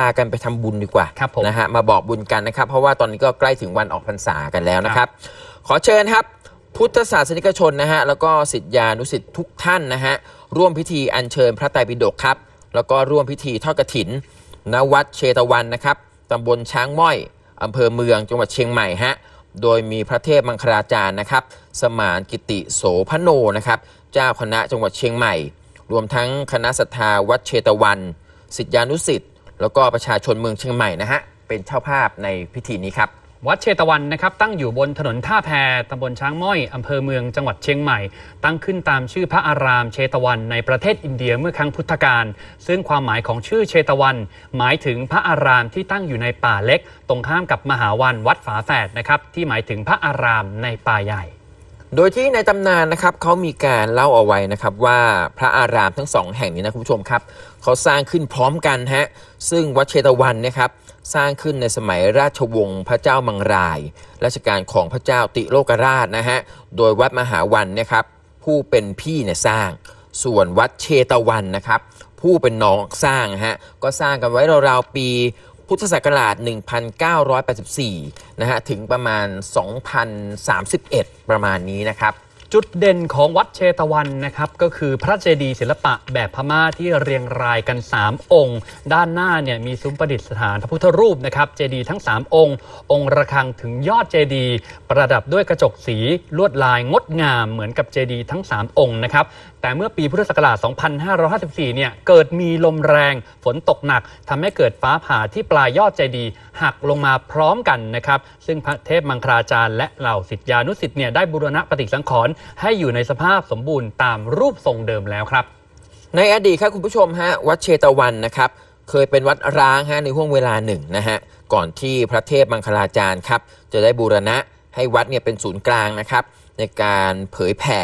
ากันไปทำบุญดีกว่าครับผม นะฮะมาบอกบุญกันนะครับ เพราะว่าตอนนี้ก็ใกล้ถึงวันออกพรรษากันแล้วนะครับ ขอเชิญครับ พุทธศาสนิกชนนะฮะแล้วก็ศิษยานุศิษย์ทุกท่านนะฮะร่วมพิธีอัญเชิญพระไตรปิฎกครับ แล้วก็ร่วมพิธีทอดกฐิน ณวัดเชตวันนะครับตำบลช้างม้อยอำเภอเมืองจังหวัดเชียงใหม่ฮะ โดยมีพระเทพมังคลาจารย์นะครับ สมานกิติโสพโนนะครับ เจ้าคณะจังหวัดเชียงใหม่ รวมทั้งคณะศรัทธาวัดเชตวันศิษยานุศิษย์ แล้วก็ประชาชนเมืองเชียงใหม่นะฮะเป็นเจ้าภาพในพิธีนี้ครับ วัดเชตวันนะครับตั้งอยู่บนถนนท่าแพตำบลช้างม้อยอำเภอเมืองจังหวัดเชียงใหม่ ตั้งขึ้นตามชื่อพระอารามเชตวันในประเทศอินเดียเมื่อครั้งพุทธกาลซึ่งความหมายของชื่อเชตวัน หมายถึงพระอารามที่ตั้งอยู่ในป่าเล็ก ตรงข้ามกับมหาวันวัดฝาแฝดนะครับที่หมายถึงพระอารามในป่าใหญ่ โดยที่ในตำนานนะครับเขามีการเล่าเอาไว้นะครับว่าพระอารามทั้งสองแห่งนี้นะคุณผู้ชมครับเขาสร้างขึ้นพร้อมกันฮะซึ่งวัดเชตวันนะครับสร้างขึ้นในสมัยราชวงศ์พระเจ้ามังรายรัชกาลของพระเจ้าติโลกราชนะฮะโดยวัดมหาวันนะครับผู้เป็นพี่เนี่ยสร้าง ส่วนวัดเชตวันนะครับผู้เป็นน้องสร้างฮะก็สร้างกันไว้ราวๆปี พุทธศักราช 1984 นะฮะ ถึงประมาณ 2031 ประมาณนี้นะครับจุดเด่นของวัดเชตวันนะครับก็คือพระเจดีย์ศิลปะแบบพม่าที่เรียงรายกัน 3 องค์ ด้านหน้าเนี่ยมีซุ้มประดิษฐานพระพุทธรูปนะครับเจดีย์ทั้ง 3 องค์ องค์ระฆังถึงยอดเจดีย์ประดับด้วยกระจกสีลวดลายงดงามเหมือนกับเจดีย์ทั้ง 3 องค์นะครับ แต่เมื่อปีพุทธศักราช 2554 เนี่ย เกิดมีลมแรง ฝนตกหนักทำให้เกิดฟ้าผ่าที่ปลายยอดเจดี หักลงมาพร้อมกันนะครับ ซึ่งพระเทพมังคลาจารย์และเหล่าศิษยานุศิษย์เนี่ยได้บูรณะปฏิสังขรณ์ให้อยู่ในสภาพสมบูรณ์ตามรูปทรงเดิมแล้วครับ ในอดีตครับคุณผู้ชมฮะ วัดเชตวันนะครับ เคยเป็นวัดร้างฮะในห่วงเวลาหนึ่งนะฮะ ก่อนที่พระเทพมังคลาจารย์ครับ จะได้บูรณะให้วัดเนี่ยเป็นศูนย์กลางนะครับ ในการเผยแผ่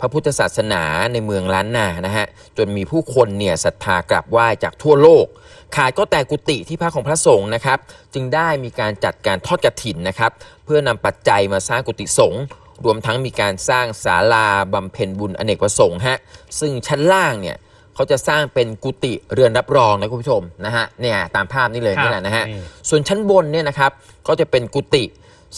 พระพุทธศาสนาในเมืองล้านนานะฮะจนมีผู้คนเนี่ยศรัทธากราบไหว้จากทั่วโลก ขาดก็แต่กุฏิที่พักของพระสงฆ์นะครับ จึงได้มีการจัดการทอดกระถินนะครับ เพื่อนำปัจจัยมาสร้างกุฏิสงฆ์รวมทั้งมีการสร้างศาลาบำเพ็ญบุญอเนกประสงค์ฮะซึ่งชั้นล่างเนี่ยเขาจะสร้างเป็นกุฏิเรือนรับรองนะคุณผู้ชมนะฮะเนี่ยตามภาพนี้เลยครับนี่แหละนะฮะนี่ส่วนชั้นบนเนี่ยนะครับก็จะเป็นกุฏิ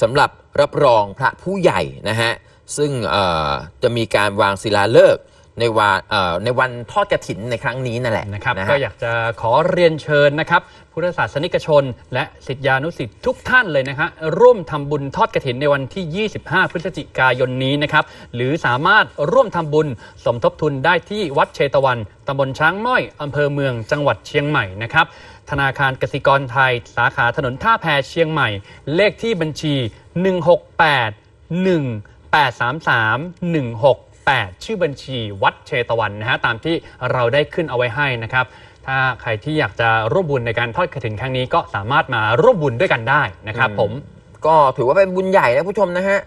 สำหรับรับรองพระผู้ใหญ่นะฮะ ซึ่งเอ่อจะมีการวางศิลาฤกษ์ในวันเอ่อในวันทอดกระถินในครั้งนี้นั่นแหละนะครับนะฮะ ก็อยากจะขอเรียนเชิญนะครับ พุทธศาสนิกชน และศิษยานุศิษย์ทุกท่านเลยนะฮะร่วมทำบุญทอดกระถินในวันที่ 25 พฤศจิกายนนี้นะครับ หรือสามารถร่วมทำบุญสมทบทุนได้ที่วัดเชตวันตำบลช้างม้อยอำเภอเมืองจังหวัดเชียงใหม่นะครับธนาคารกสิกรไทย สาขาถนนท่าแพเชียงใหม่ เลขที่บัญชี 168 1833 168ชื่อบัญชีวัดเชตวันนะฮะตามที่เราได้ขึ้นเอาไว้ให้นะครับ ถ้าใครที่อยากจะร่วมบุญในการทอดกระถินครั้งนี้ก็สามารถมาร่วมบุญด้วยกันได้นะครับ ผม ก็ถือว่าเป็นบุญใหญ่นะผู้ชมนะฮะ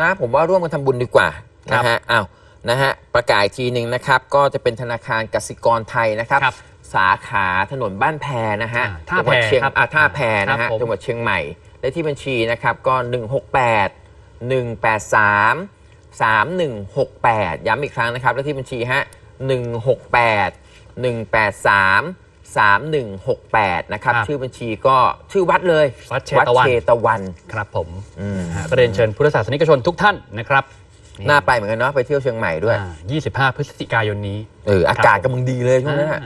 นะผมว่าร่วมกันทำบุญดีกว่าครันะบฮะอ้าวนะฮะประกาศอีกทีหนึ่งนะครับ ก็จะเป็นธนาคารกสิกรไทยนะครับ ครับ สาขาถนนบ้านแพนะฮะอ่าท่าจังหวัดแพเชียงครับอ่าท่าแพนะครัฮะบผมจังหวัดเชียงใหม่เลขที่บัญชีนะครับก็ 168 183 3168 ย้ำอีกครั้งนะครับเลขที่บัญชีฮะ168 183 3168 นะครับ ครับชื่อบัญชีก็ชื่อวัดเลยวัดเชตวัน เชตวันครับผมอืมนะฮะก็เรียนเชิญพุทธศาสนิกชนทุกท่านนะครับน่าไปเหมือนกันเนาะไปเที่ยวเชียงใหม่ด้วย อ่า25 พฤศจิกายนนี้ เอออากาศกำลังดีเลยช่วงนั้นอะ